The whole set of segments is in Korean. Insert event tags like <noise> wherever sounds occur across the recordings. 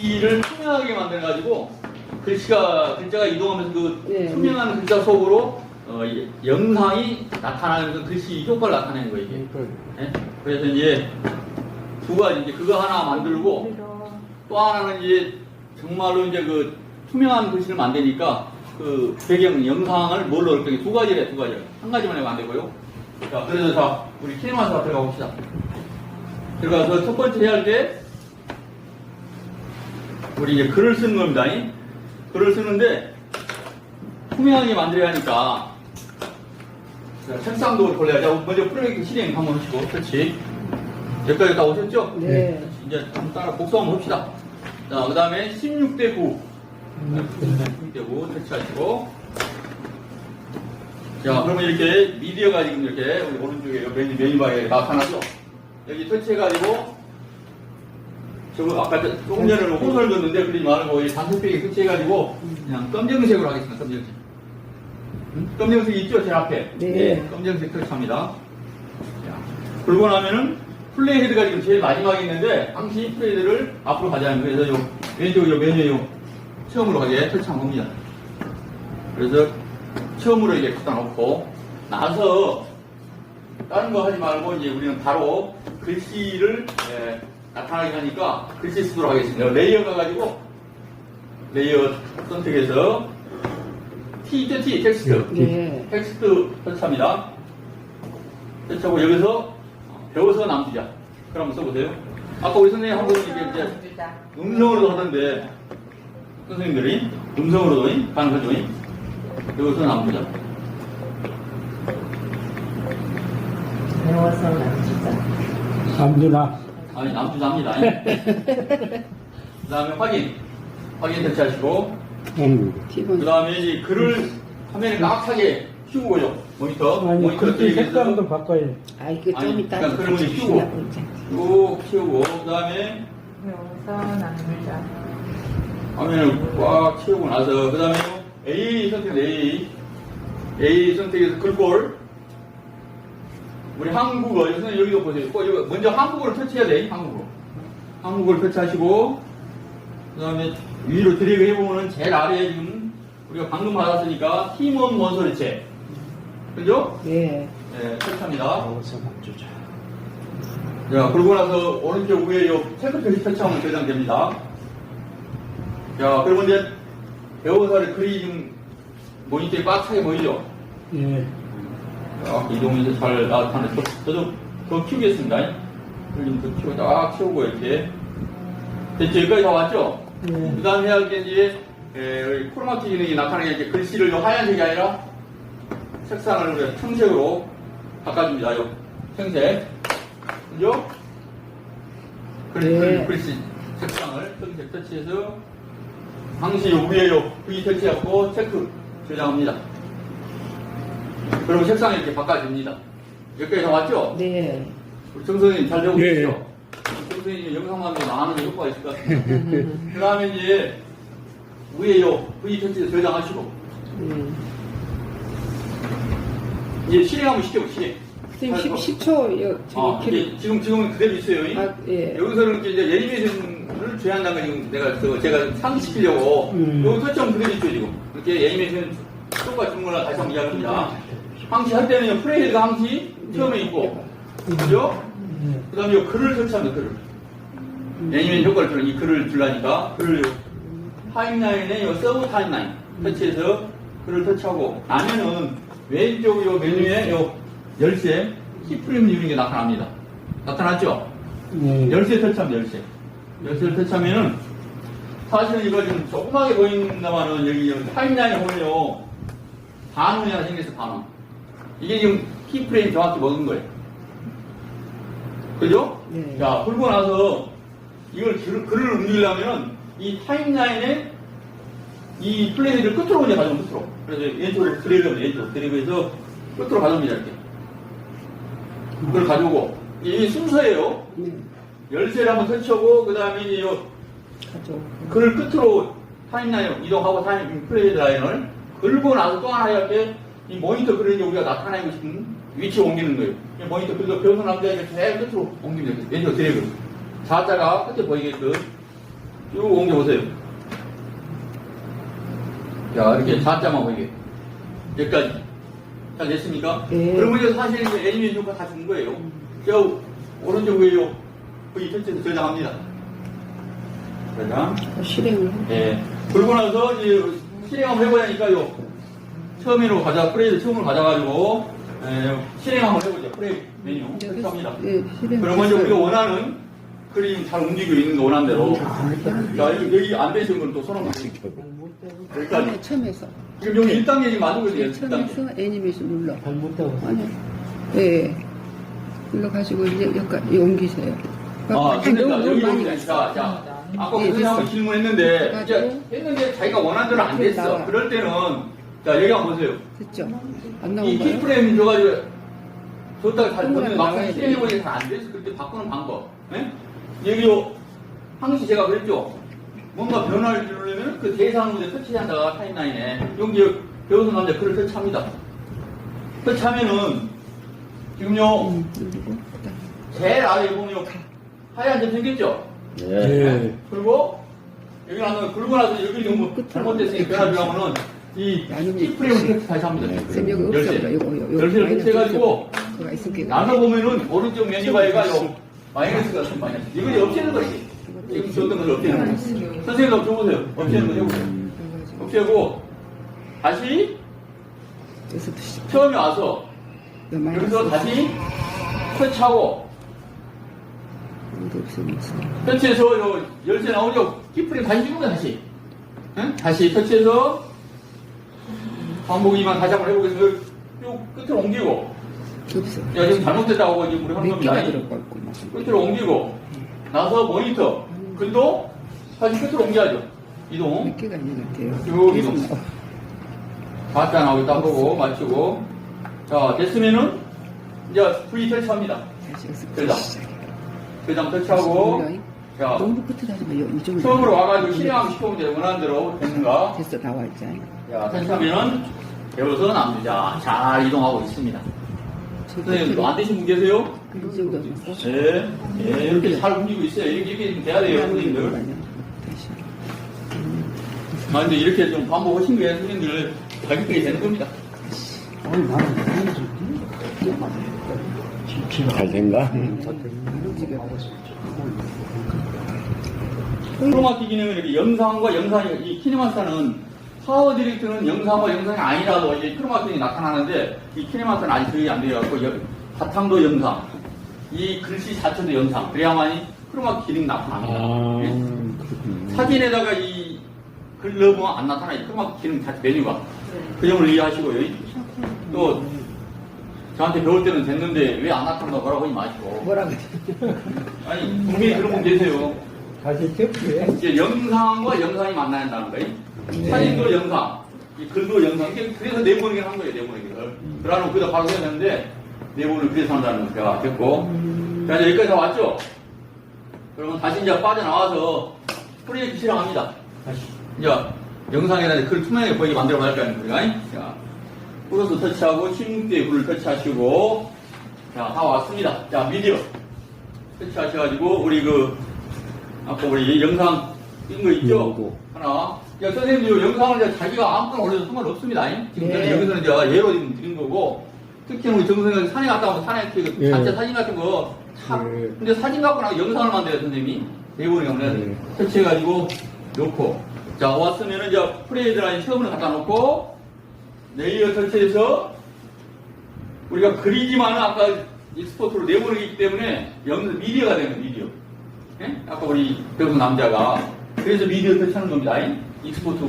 글씨를 투명하게 만들어가지고 글씨가 글자가 이동하면서 그 네. 투명한 글자 속으로 어, 이 영상이 나타나면서 글씨 효과를 나타내는 거예요 이게. 예? 그래서 이제 두 가지 이제 그거 하나 만들고 또 하나는 이제 정말로 이제 그 투명한 글씨를 만드니까 그 배경 영상을 뭘로 넣을 거냐 두 가지래 두 가지 한 가지만 해도 안 되고요. 자 그래서 자 우리 키네마스가 들어가 봅시다. 들어가서 첫 번째 해야 할 때 우리 이제 글을 쓰는 겁니다. 이. 글을 쓰는데 투명하게 만들어야 하니까 자, 책상도 골라야 자 먼저 프로젝트 실행 한번 하시고 그렇지 여기까지 다 오셨죠? 네. 이제 좀 따라 복수 한번 봅시다. 자, 그 다음에 16대 9. 16대 9 터치하시고. 자, 그러면 이렇게 미디어가 지금 이렇게 우리 오른쪽에 요 메뉴, 메뉴바에 나타나죠? 여기 터치해가지고, 저거 아까 저- 조금 전에 뭐 호설 줬는데 그러지 말고 이 단색ペ 터치해가지고 그냥 검정색으로 하겠습니다, 검정색. 응? 검정색 있죠? 제 앞에. 네. 검정색 터치합니다. 자, 그러고 나면은 플레이 헤드가 지금 제일 마지막에 있는데 항시 플레이 헤드를 앞으로 가자는 거예요. 그래서 요 왼쪽 요 메뉴 요 처음으로 가게 설치한 겁니다. 그래서 처음으로 이제 갖다 놓고 나서 다른 거 하지 말고 이제 우리는 바로 글씨를 예, 나타나게 하니까 글씨 쓰도록 하겠습니다. 레이어 가가지고 레이어 선택해서 T 있죠 T 텍스트 네. 텍스트 설치합니다. 설치하고 여기서 배워서 남기자. 그럼 한번 써보세요. 아까 우리 선생님 한 이게 이제 음성으로도 하던데 선생님들이 음성으로도 가능하죠. 여기서 남기자. 배워서 남기자. 삼두나 아니 남주자입니다. <laughs> 그 다음에 확인. 확인 설치하시고 응. 그. 다음에 이제 글을 화면에 깍하게 키우고 거죠. 모니터. 아니 모니터 되게 색감도 바꿔야 돼. 아, 이거 아니, 좀 이따. 그러니까 키우고. 쭉 키우고 그 다음에 배워서 남기자. 화면을 꽉 채우고 나서 그 다음에 A 선택 A A 선택해서 글꼴 우리 한국어 여기서 여기도 보세요 먼저 한국어를 터치해야 돼 한국어 한국어를 터치하시고 그 다음에 위로 드래그 해보면은 제일 아래에 지금 우리가 방금 받았으니까 팀원 원소리체 그죠? 네. 네 맞추자. 자, 그러고 나서 오른쪽 위에 요 체크 표시 설치하면 저장됩니다. 자, 그리고 이제 배우사를 글이 지금 모니터에 꽉 차게 보이죠? 예. 자, 이동해서 잘 나타나서 저- 저도 더 키우겠습니다. 더 키우고 딱 키우고 이렇게. 됐죠? 여기까지 다 왔죠? 예. 그 다음 해야 할게 이제 에, 여기 크로마키 기능이 나타나게 이제 글씨를 요 하얀색이 아니라 색상을 우리가 청색으로 바꿔줍니다. 요 청색. 그죠? 글, 네. 글, 글씨 색상을 청색 터치해서 항시 요 위에 요 V 터치하고 체크 저장합니다. 그리고 색상을 이렇게 바꿔줍니다. 여기까지 다 왔죠? 네. 우리 정 선생님 잘 되고 예, 계시죠? 정 선생님 영상만 도 나가는 효과가 있을 것 같습니다. 그 다음에 이제 위에 요 V 터치 저장하시고 음. 이제 실행 한번 시켜보 실행. 선생님 10, 10초, 여, 아, 저기, 이게 지금 지금 그대로 있어요. 이? 아, 예. 여기서는 이제 애니메이션을 제한다는 거 지금 내가 저 제가 상기시키려고 음. 여기 설정 그대로 있죠 지금. 이렇게 애니메이션 똑같이 주는 거나 다시 한번 이야기합니다. 항시 할 때는 프레이드가 항시 처음에 있고 그죠? 예. 그 다음에 이 글을 설치합니다, 글을. 애니메이션 효과를 주는 이 글을 주려니까, 글을 요 타임라인에 요 서브 타임라인 터치해서 글을 터치하고, 나면은 왼쪽 요 메뉴에 요 열쇠, 키프레임 누르는 게 나타납니다. 나타났죠? 예. 열쇠 터치하면 열쇠. 열쇠를 터치하면은, 사실은 이거 좀 조그맣게 여기 여기 타임라인에 보면요, 반원이 하나 생겨서 반원. 이게 지금 키프레임 정확히 먹은 거예요. 그죠? 네. 자, 풀고 나서 이걸 글, 글을 움직이려면 이 타임라인에 이 플레이를 끝으로 먼저 가져오면 끝으로. 그래서 왼쪽으로 드래그, 왼쪽 드래그해서 끝으로 가져옵니다, 이렇게. 그걸 가져오고. 이 순서예요. 네. 열쇠를 한번 설치하고, 그 다음에 이제 요. 글을 끝으로 타임라인 이동하고 타임 플레이 라인을 긁고 나서 또 하나 해야 할게이 모니터 그림이 우리가 나타내고 싶은 위치에 옮기는 거예요. 이 모니터 그래서 배우선 남자에게 제일 끝으로 옮깁니다. 왼쪽 드래그. 자자가 끝에 보이게끔 쭉 옮겨보세요. 자, 이렇게 좌자만 보이게. 여기까지. 잘 됐습니까? 네. 그러면 이제 사실 이제 애니메이션 효과 다 준 거예요. 저 오른쪽 위에요. V 전체에서 저장합니다. 저장. 어, 실행을 하- 예. 그러고 나서 이제 실행 한번 해보자니까요. 처음으로 가자, 프레이드 처음으로 가져가지고, 예, 실행 한번 해보죠. 프레이 메뉴. 설정합니다. 예, 실행. 그러면 이제 우리가 원하는 그림 잘 움직이고 있는 거 원하는 대로. 음. 자, 여기, 여기 안 되시는 건또 손을 맞추고. 여기까지. 처음에 처음에서 지금 여기 1단계 지금 만들고 있어요, 1단계. 처음에서 애니메이션 눌러. 잘못되고 아니, 예. 눌러 가지고 이제 여기까지 옮기세요. 아, 너무 여기 많이 보니까. 자, 자, 아까 한번 됐어. 질문했는데, 이제 했는데 자기가 원하는 대로 안 됐어. 그럴 때는, 자, 여기 한번 보세요. 됐죠? 안 이 나온 거예요? 키프레임 줘가지고 줬다가 잘 보면 막상 나와야 실행해보니까 잘 안 돼서 그때 바꾸는 방법. 예? 여기요, 항시 제가 그랬죠? 뭔가 변화를 주려면 그 대상 문제 터치한다가 타임라인에 여기 배우는 남자 글을 터치합니다. 터치하면은 지금요, 음. 제일 아래에 보면요, 하얀 점 생겼죠? 예. 그리고 여기 나서 긁고 나서 여기 너무 잘못됐으니까 변화 주려면은 이 나누면 키프레임을 터치 다시 합니다. 쌤 여기 없어. 열쇠. 요거, 요거. 열쇠를 마이너스 터치해가지고 그가 있을 게. 나눠 보면은 오른쪽 메뉴가 얘가 요 마이너스가 좀 마이너스. 이거 이제 없애는 거지. 지금 줬던 걸 없애는 거. 선생님 한번 줘보세요. 없애는 거 해보세요. 그래가지고 없애고 다시. 처음에 와서 요 마이너스. 여기서 다시 터치하고 이거 없으면서. 터치해서 요 열쇠 나오죠. 키프레임 다시 찍으면 다시. 응? 다시 터치해서 반복 이만 다시 한번 해보겠습니다. 요 끝을 옮기고 없어. 야 지금 잘못됐다고 지금 우리 하는 겁니다. 끝을 옮기고 나서 모니터 글도 다시 끝으로 옮겨야죠 이동 몇 개가 있는 것 같아요. 쭉 계속 이동. 나와. 가짜 나오고 딱 보고 맞추고 자 됐으면은 이제 V 다시 여기서부터 들다. 시작 해. 그 설치하고 몰라요? 자 너무 끝에 하지 마. 요- 이쪽으로. 처음으로 와가지고 실행하고 싶으면 이제 원하는 대로 됐는가 됐어, 나와 있잖아. 자 설치하면은 배워서 남자 잘 이동하고 있습니다 선생님 또안 되신 분 계세요? 이 정도. 네, 네 이렇게 잘 움직이고 있어요 이렇게, 이렇게 좀 돼야 돼요 선생님들 다시. 아, 근데 이렇게 좀 반복하신 거예요, 선생님들. 자격증이 되는 겁니다. 아니 나는 잘 된가? 크로마키 기능은 이렇게 영상과 영상이, 이 키네마스터는 파워 디렉트는 영상과 영상이 아니라도 이제 크로마키이 나타나는데 이 키네마스터는 아직 적용이 안 돼갖고 여- 바탕도 영상, 이 글씨 자체도 영상, 그래야만이 크로마키 기능이 나타납니다. 아, 예? 사진에다가 이글 넣으면 안 나타나요. 크로마키 기능 자체 메뉴가. 그 점을 이해하시고요. 또 저한테 배울 때는 됐는데 왜안 나타난다 뭐라고 하지 마시고. 뭐라 그래? 아니, 분명히 그런 분 계세요. 다시 이제 영상과 영상이 만나야 한다는 거예요. 사진도 영상, 이 글도 영상. 이게 그래서 내보내기를 한 거예요, 내보내기를. 그러면 그다 바로 해야 되는데, 내보내기를 그래서 한다는 거 제가 됐고. 자, 이제 여기까지 다 왔죠? 그러면 다시 이제 빠져나와서 프로젝트 실행합니다. 다시. 이제 영상에다 글 투명하게 보이게 만들어 볼 거예요, 우리가. 자, 플러스 터치하고 16대의 불을 터치하시고, 자, 다 왔습니다. 자, 미디어. 터치하셔가지고, 우리 그, 아까 우리 영상 뜬 거 있죠? 요거. 하나. 야, 선생님, 이 영상을 이제 자기가 아무거나 올려도 상관없습니다. 지금 네. 저는 여기서는 이제 예로 지금 드린 거고, 특히 우리 정선생 산에 갔다 오면 산에 그 예. 단체 사진 같은 거, 참. 예. 근데 사진 갖고 나서 영상을 만들어요, 선생님이. 내보내기 하면 예. 터치해가지고, 놓고. 자, 왔으면은 이제 프레이드 라인 처음으로 갖다 놓고, 레이어 설치해서, 우리가 그리기만은 아까 익스포트로 내보내기 때문에 영상 미디어가 되는 미디어. 예? 아까 우리 배우 남자가 그래서 미디어 설치하는 겁니다. 익스포트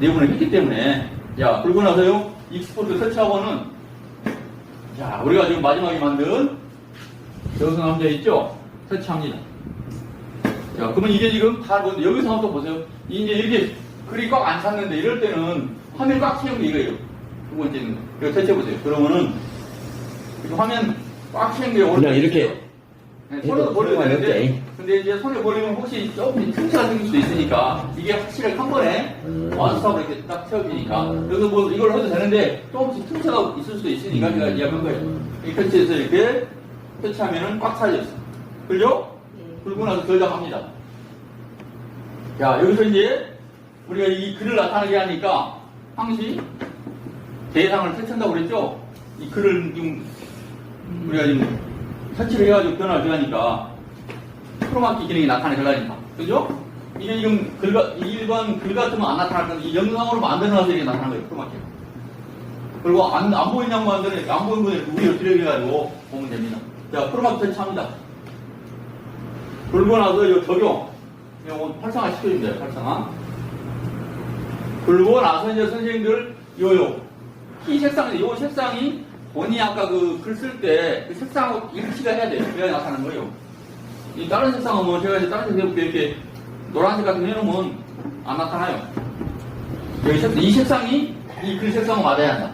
내보내기 때문에 야 그러고 나서요 익스포트 설치하고는 자 우리가 지금 마지막에 만든 배우 남자 있죠? 설치합니다. 자 그러면 이게 지금 다 뭐- 여기서 한번 또 보세요. 이제 이렇게 글이 꽉 안 찼는데 이럴 때는 화면 꽉 채운 게 이거예요. 두 번째는 이거 터치해보세요. 그러면은 화면 꽉 채운 게 그냥 이렇게. 네, 손으로 상관이 되는데. 근데 이제 손에 버리면 혹시 조금 틈새가 생길 수도 있으니까, 이게 확실히 한 번에 완스톱으로 이렇게 딱 채워지니까, 그래서 뭐 이걸 해도 되는데, 조금씩 틈새가 있을 수도 있으니까 제가 이야기한 거예요. 이 터치해서 이렇게 터치하면은 꽉 차져 있어. 그죠? 네. 긁고 나서 저장합니다. 자, 여기서 이제 우리가 이 글을 나타나게 하니까 항시 대상을 설치한다고 그랬죠? 이 글을 좀 우리가 지금 설치를 해가지고 변화를 줘하니까 크로마키 기능이 나타나게 하니까. 그죠? 이게 지금 글, 가- 일반 글 같으면 안 나타날 건데 이 영상으로 만들어놔서 이게 나타나는 거예요, 크로마키. 그리고 안, 안 보이는 양반들은 안 보이는 분들 우리를 들여가지고 보면 됩니다. 자, 크로마키 설치합니다. 그러고 나서 이 적용. 이거 활성화 시켜주면 돼요, 활성화. 그러고 나서 이제 선생님들, 요, 요, 키 색상, 요 색상이 본인이 아까 그 글 쓸 때 그 색상하고 일치가 해야 돼요. 그래야 나타나는 거예요. 이 다른 색상은 뭐 제가 이제 다른 색 해볼게 이렇게 노란색 같은 거 해놓으면 안 나타나요. 여기 색, 이 색상이 이 글 색상과 맞아야 한다.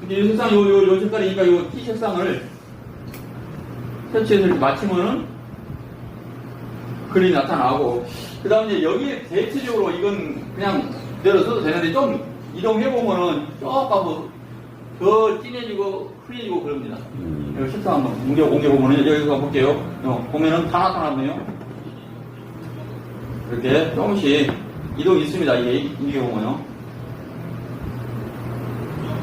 근데 이 색상, 요, 요, 요 색깔이니까 요키 색상을 설치해서 맞추면은 글이 나타나고, 그 다음에 여기에 대체적으로 이건 그냥 그대로 써도 되는데 좀 이동해보면은 조금 더 진해지고 흐려지고 그럽니다. 여기 색상 한번 옮겨, 옮겨보면은 여기서 볼게요. 어, 보면은 다 나타났네요. 이렇게 조금씩 이동이 있습니다. 이게, 이게 보면요.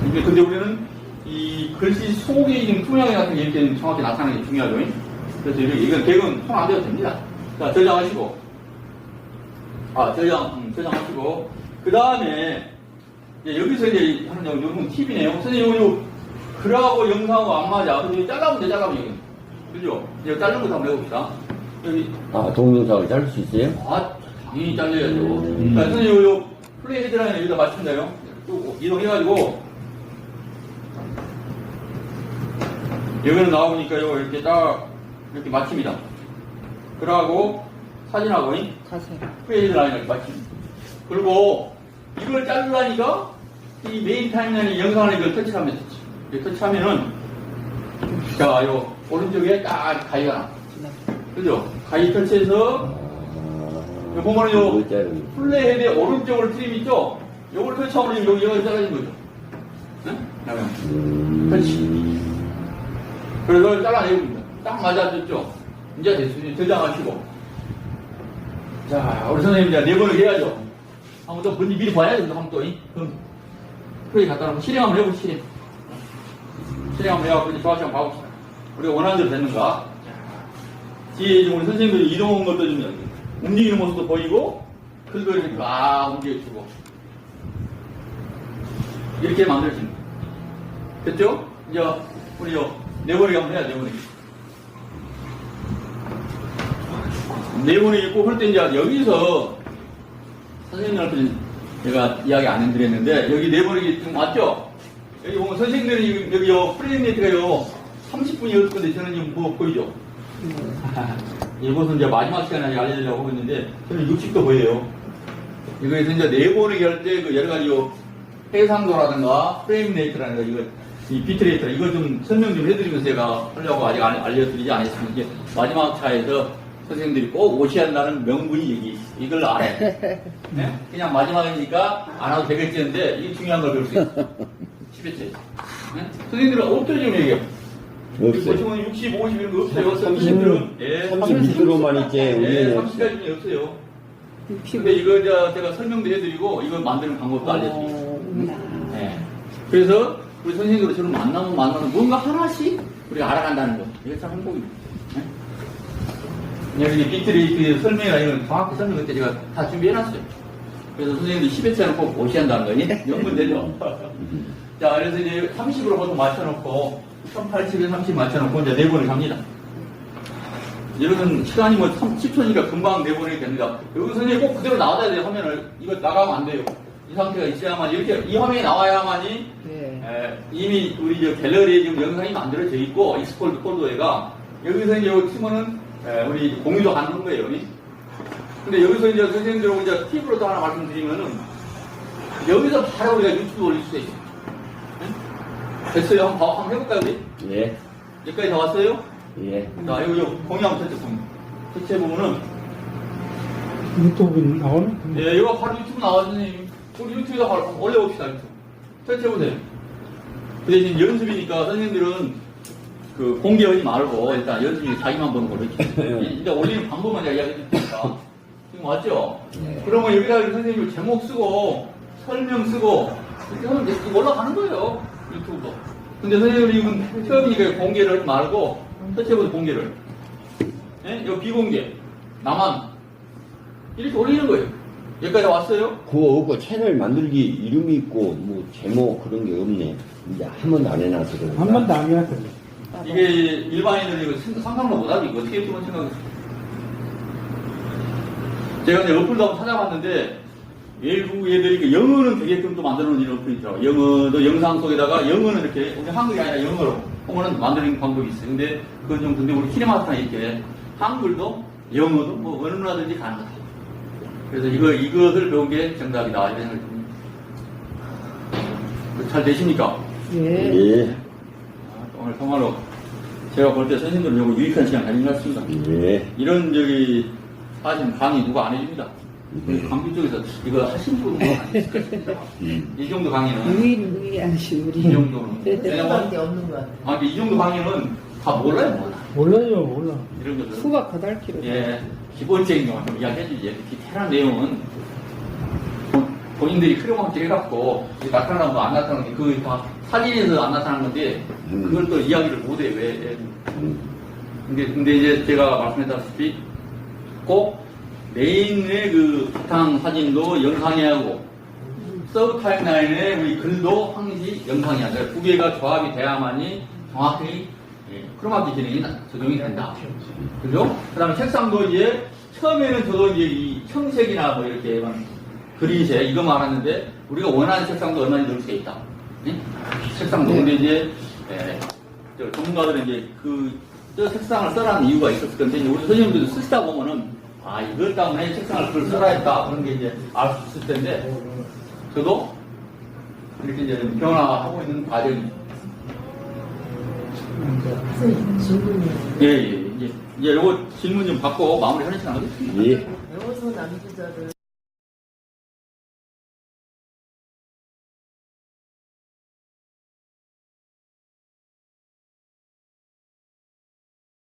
이게 근데 우리는 이 글씨 속에 지금 투명이 같은 게 이렇게 정확히 나타나는 게 중요하죠. 그래서 이렇게 이건 대금 통안 되어도 됩니다. 자, 저장하시고. 아, 저장, 음, 저장하시고. 그 다음에, 여기서 이제 하는 요, 요건 팁이네요. 선생님, 요, 요, 글하고 영상하고 안 맞아. 근데 이거 잘라보면 돼, 잘라보면 돼. 그죠? 이거 자른 거 한번 해봅시다. 여기, 아, 동영상을 자를 수 있어요? 아, 당연히 잘려야죠. 자, 선생님, 요, 요 플레이 헤드라인 여기다 맞춘다요. 또 이동해가지고, 여기는 나오니까 요 이렇게 딱, 이렇게 맞춥니다. 그러고, 사진하고, 이 자세. 플레이 헤드라인 이렇게 맞춥니다. 그리고, 이걸 자르려니까, 이 메인 타임라인 영상을 이걸 터치하면, 터치. 이렇게 터치하면은, 자, 요, 오른쪽에 딱 가위가 나. 네. 그죠? 가위 터치해서, 아, 요 보면은 요, 못 자르는 거. 플레이 헤드의 오른쪽으로 트림 있죠? 요걸 터치하면 여기, 여기 잘라진 거죠. 네? 그러면, 음, 터치. 그래서 이걸 잘라내봅니다. 딱 맞아졌죠? 이제 됐습니다. 저장하시고. 자, 우리 선생님 이제 네 번을 해야죠. 한번 더 먼저 미리 봐야죠. 한번 또, 이. 그럼, 플레이 갖다 놓고 실행 한번 해보시죠, 실행. 실행 한번 해갖고 이제 조합시 한번 봐봅시다. 우리가 원하는 대로 됐는가? 자, 뒤에 우리 선생님들이 이동한 것도 좀 여기 움직이는 모습도 보이고, 이렇게 막 움직여주고. 이렇게 만들어집니다. 됐죠? 이제 우리 요 네버리기 한번 해야 네버리기. 네버리기 꼭할때 이제 여기서 선생님한테 제가 이야기 안 해드렸는데 여기 네버리기 지금 맞죠? 여기 보면 선생님들이 여기 요 프레임레이트가요 30분이었을 건데 저는 지금 뭐 보이죠? 이것은 이제 마지막 시간에 알려드리려고 하고 있는데 저는 60도 보여요. 이거에서 이제 네버리기 할 때 그 여러 가지 요 해상도라든가 프레임 레이트라든가 이거 이 비트 레이트 이거 좀 설명 좀 해드리면서 제가 하려고 아직 안- 알려드리지 않았습니다. 마지막 차에서 선생님들이 꼭 오셔야 한다는 명분이 여기 있어. 이걸 알아야 돼. <laughs> 네? 그냥 마지막이니까 안 와도 되겠지는데 이게 중요한 걸 배울 수 있어. 10회째. 네? 선생님들은 어떻게 좀 얘기해요? 없어요. 보시면 60, 50 이런 거 없어요. 30, 선생님들은 예, 30%만 있지, 예, 우리는 30까지는 없어요. 근데 이거 저- 제가 설명도 해드리고 이거 만드는 방법도 알려드리고. 어, 네. 그래서 우리 선생님들처럼 만나면 만나면 뭔가 하나씩 우리가 알아간다는 거. 이게 참 행복입니다. 네? 여기 비트레이트 설명이나 이런 정확히 설명 그때 제가 다 준비해놨어요. 그래서 선생님들 10회차는 꼭 오셔야 한다는 거니? 연분되죠? 자, 그래서 이제 30으로 보통 맞춰놓고, 1080에 30 맞춰놓고 이제 네 번을 갑니다. 이러면 시간이 뭐 10초니까 금방 내보내게 됩니다. 여기 선생님 꼭 그대로 나와야 돼요, 화면을. 이거 나가면 안 돼요. 이 상태가 있어야만, 이렇게, 이 화면이 나와야만이, 네. 에, 이미 우리 저 갤러리에 지금 영상이 만들어져 있고, 익스폴드 폴더에가, 여기서 이제 여기 치면은, 에, 우리 공유도 가능한 거예요, 여기. 근데 여기서 이제 선생님들하고 이제 팁으로 또 하나 말씀드리면은, 여기서 바로 우리가 유튜브 올릴 수 있어요. 네? 됐어요? 한번, 봐- 한번 해볼까요, 우리? 예, 여기까지 다 왔어요? 예. 자, 이거, 이거 공유 한번 터치, 공유. 터치해보면은, 유튜브 나오네? 예, 이거 바로 유튜브 나왔으니, 우리 유튜브에다 바로 올려봅시다, 유튜브. 터치 해보세요. 그 대신 연습이니까 선생님들은 그 공개하지 말고, 일단 연습이 자기만 보는 걸로 <laughs> 이렇게. 일단 올리는 방법만 제가 이야기해 드릴 테니까. 지금 맞죠? 네. 그러면 여기다 선생님이 제목 쓰고 설명 쓰고 이렇게 하면 이제 올라가는 거예요 유튜브도. 근데 선생님은 처음이니까 공개를 하지 말고 전체부터 공개를. 예? 요 비공개 나만 이렇게 올리는 거예요. 여기까지 왔어요? 그거 없고 채널 만들기 이름이 있고 뭐 제목 그런 게 없네. 이제 한 번도 안 해놔서 그런가. 한 번도 안 해왔어요. 이게 일반인들이 이거 생- 상상도 못하지 이거 어떻게 그런 생각을 제가 이제 어플도 한번 찾아봤는데 외국 애들이 그 영어는 되게끔 또 만들어 놓은 이런 어플이 있더라고요. 영어도 영상 속에다가 영어는 이렇게 우리 한글이 아니라 영어로 홍어는 만드는 방법이 있어요. 근데 그건 좀 근데 우리 키네마스터나 이렇게 한글도 영어도 뭐 어느 나라든지 가능하다 그래서 이거 이것을 배운 게 정답이다. 이런 생각이 듭니다. 잘 되십니까? 예. 예, 아, 오늘 정말로 제가 볼 때 선생님들은 요거 유익한 시간 가진 것 같습니다. 예. 이런 저기 사실 강의 누가 안 해줍니다. 네. 강의 쪽에서 이거 하신 분은 안 있을 것 같습니다. 음. 이 정도 강의는 유일 유일하신 우리. 이 정도는 네. 왜냐면 수밖에 없는 것 같아. 아, 이 정도 강의는 다 몰라요 몰라 몰라요, 몰라. 이런 것들 수박 거달기로. 예 기본적인 것만 좀 이야기해주지 디테일한 내용은 본- 본인들이 크레모한테 해갖고 거안 나타나는 게 그거 다 사진에서 안 나타나는 건데 그걸 또 이야기를 못해 왜 음. 근데, 근데 이제 제가 말씀했다시피 꼭 메인의 그 바탕 사진도 영상이 하고 서브 타임라인의 우리 글도 항시 영상이 하고 두 개가 조합이 돼야만이 정확히 예, 크로마키 기능이 나- 적용이 된다. 그죠? 그 다음에 색상도 이제 처음에는 저도 이제 이 청색이나 뭐 이렇게 그린색 이거 말하는데 우리가 원하는 색상도 얼마나 넣을 수가 있다. 예? 색상도 근데 이제 예, 저 전문가들은 이제 그, 저 색상을 써라는 이유가 있었을 건데, 이제 우리 선생님들도 쓰시다 보면은, 아, 이것 때문에 색상을 그걸 써라 했다. 그런 게 이제 알 수 있을 텐데, 저도 이렇게 이제 좀 변화하고 있는 과정이. 질문이 예, 예, 이제, 이제 요거 질문 좀 받고 마무리 하는 시간 하겠습니다. 예. 외워서 남주자를